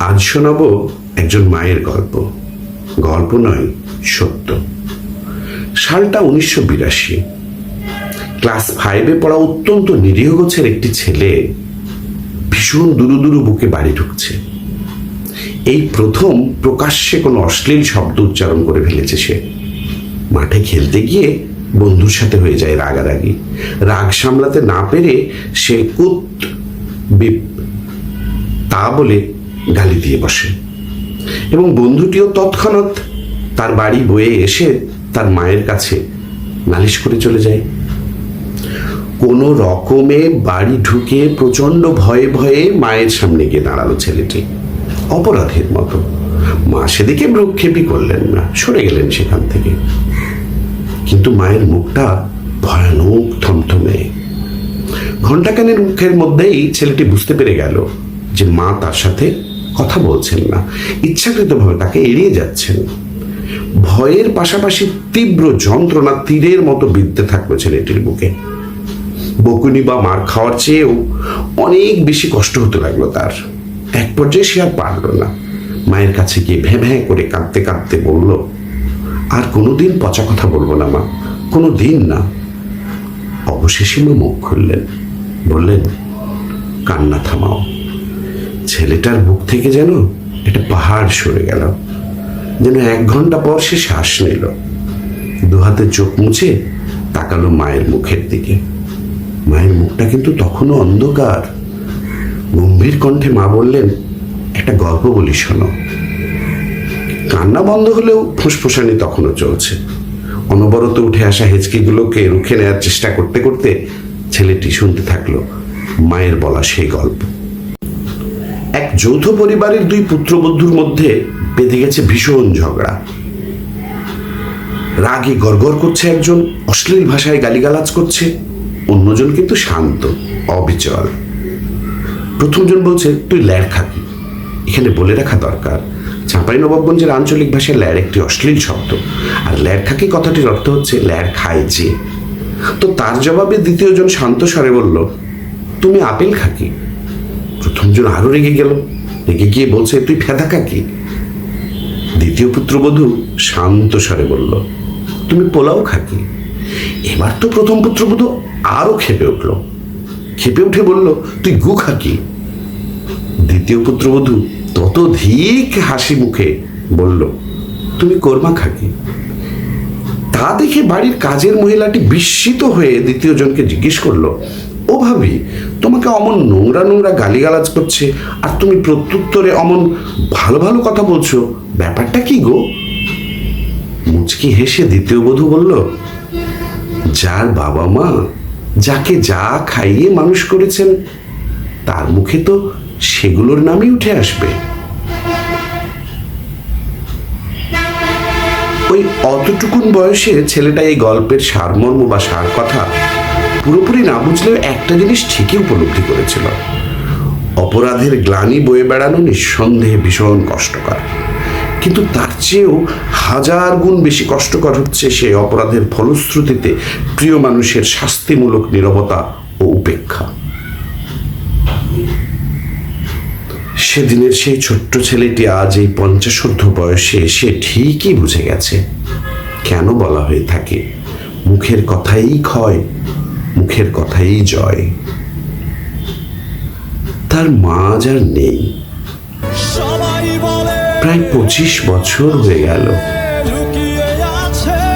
আজ শোনাবো একজন মায়ের গল্প। গল্প নয়, সত্য। সালটা উনিশশো বিরাশি। ক্লাস ফাইভে পড়া অত্যন্ত নিরীহ গোছের একটি ছেলে ভীষণ দুরু দুরু বুকে বাড়ি ঢুকছে। এই প্রথম প্রকাশ্যে কোনো অশ্লীল শব্দ উচ্চারণ করে ফেলেছে সে। মাঠে খেলতে গিয়ে বন্ধুর সাথে হয়ে যায় রাগারাগি। রাগ সামলাতে না পেরে সে কুত বিপ তা বলে গালি দিয়ে বসে। এবং বন্ধুটিও তৎক্ষণাৎ তার বাড়ি বয়ে এসে তার মায়ের কাছে নালিশ করে চলে যায়। কোনো রকমে বাড়ি ঢুকে প্রচণ্ড ভয়ে ভয়ে মায়ের সামনে গিয়ে দাঁড়াল ছেলেটি। অপরাধের মতো। মা সেদিকে ভ্রুক্ষেপই করলেন না, সরে গেলেন সেখান থেকে। কিন্তু মায়ের মুখটা ভয়ানক থমথমে। ঘণ্টাখানের মুখের মধ্যেই ছেলেটি বুঝতে পেরে গেল যে মা তার সাথে কথা বলছেন না। ইচ্ছাকৃতভাবে তাকে এড়িয়ে যাচ্ছেন। ভয়ের পাশাপাশি তীব্র যন্ত্রণা তীরের মতো বিদ্যে থাকল ছেলেটির বুকে। বকুনি বা মার খাওয়ার চেয়েও অনেক বেশি কষ্ট হতে লাগল তার। এক পর্যায়ে সে আর পারল না। মায়ের কাছে গিয়ে ভ্যাঁ ভ্যাঁ করে কাঁদতে কাঁদতে বলল, আর কোনোদিন পচা কথা বলব না মা কোনো দিন না। অবশেষে মা মুখ খুললেন। বললেন, কান্না থামাও। ছেলেটার বুক থেকে যেন একটা পাহাড় সরে গেল। যেন এক ঘণ্টা পর সে শ্বাস নিল। দু হাতে চোখ মুছে তাকালো মায়ের মুখের দিকে। মায়ের মুখটা কিন্তু তখনও অন্ধকার। গম্ভীর কণ্ঠে মা বললেন, একটা গল্প বলি, শোনো। কান্না বন্ধ হলেও ফুসফুসানি তখনও চলছে। অনবরত উঠে আসা হেঁচকিগুলোকে রুখে নেওয়ার চেষ্টা করতে করতে ছেলেটি শুনতে থাকল মায়ের বলা সেই গল্প। এক যৌথ পরিবারের দুই পুত্রবধূর মধ্যে বেঁধে গেছে ভীষণ ঝগড়া। রাগে গড়গড় করছে একজন, অশ্লীল ভাষায় গালিগালাজ করছে, অন্যজন কিন্তু শান্ত, অবিচল। প্রথমজন বলছে, তুই ল্যার খাবি। এখানে বলে রাখা দরকার নবাবগঞ্জের আঞ্চলিক ভাষায় ল্যার একটি অশ্লীল শব্দ। আর ল্যার খাকি কথাটির অর্থ হচ্ছে ল্যার খায় যে। তো তার জবাবে দ্বিতীয়জন শান্ত স্বরে বলল, তুমি আপেল খাকি? প্রথমজন আরও রেগে গেল। রেগে গিয়ে বলছে, তুই ফেদা খাকি দ্বিতীয় পুত্রবধূ শান্ত স্বরে বলল, তুমি পোলাও খাকি? এবার তো প্রথম পুত্রবধূ আরও খেপে উঠল। খেপে উঠে বলল, তুই গু খাকি? দ্বিতীয় পুত্রবধূ তত ধিক হাসি মুখে বলল, তুমি কর্মা খাকি? তা দেখে বাড়ির কাজের মহিলাটি বিস্মিত হয়ে দ্বিতীয় জনকে জিজ্ঞেস করল ও ভাবি তোমাকে অমন নোংরা নোংরা গালিগালাজ করছে আর তুমি প্রত্যুত্তরে অমন ভালো ভালো কথা বলছো, ব্যাপারটা কি গো? মুচকি হেসে দ্বিতীয় বধূ বলল, যার বাবা মা যাকে যা খাইয়ে মানুষ করেছেন, তার মুখে তো সেগুলোর নামই উঠে আসবে। ওই অতটুকুন বয়সে ছেলেটা এই গল্পের সারমর্ম বা সার কথা পুরোপুরি না বুঝলেও একটা জিনিস ঠিকই উপলব্ধি করেছিল। অপরাধের গ্লানি বয়ে বেড়ানো নিঃসন্দেহে ভীষণ কষ্টকর। কিন্তু তার চেয়েও হাজার গুণ বেশি কষ্টকর হচ্ছে সেই অপরাধের ফলশ্রুতিতে প্রিয় মানুষের শাস্তিমূলক নীরবতা ও উপেক্ষা। সেদিনের সেই ছোট্ট ছেলেটি আজ এই পঞ্চাশোর্ধ বয়সে এসে ঠিকই বুঝে গেছে। কেন বলা হয়ে থাকে? মুখের কথাই ক্ষয়। মুখের কথাই জয়। তার মা আর নেই। প্রায় পঁচিশ বছর হয়ে গেল।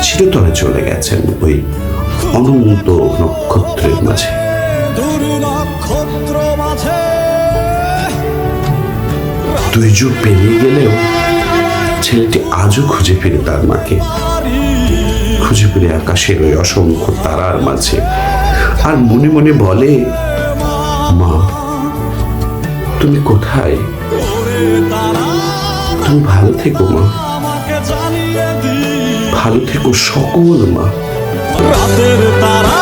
চিরতরে চলে গেছেন ওই অনন্ত নক্ষত্রের মাঝে। দুই যুগ পেরিয়ে গেলেও ছেলেটি আজও খুঁজে ফিরে তার মাকে। খুঁজে ফিরে আকাশের ওই অসংখ্য তারার মাঝে। আর মনে মনে বলে, মা, তুমি কোথায়? তুমি ভালো থেকো, মা। ভালো থেকো সকল, মা। রাতের তারা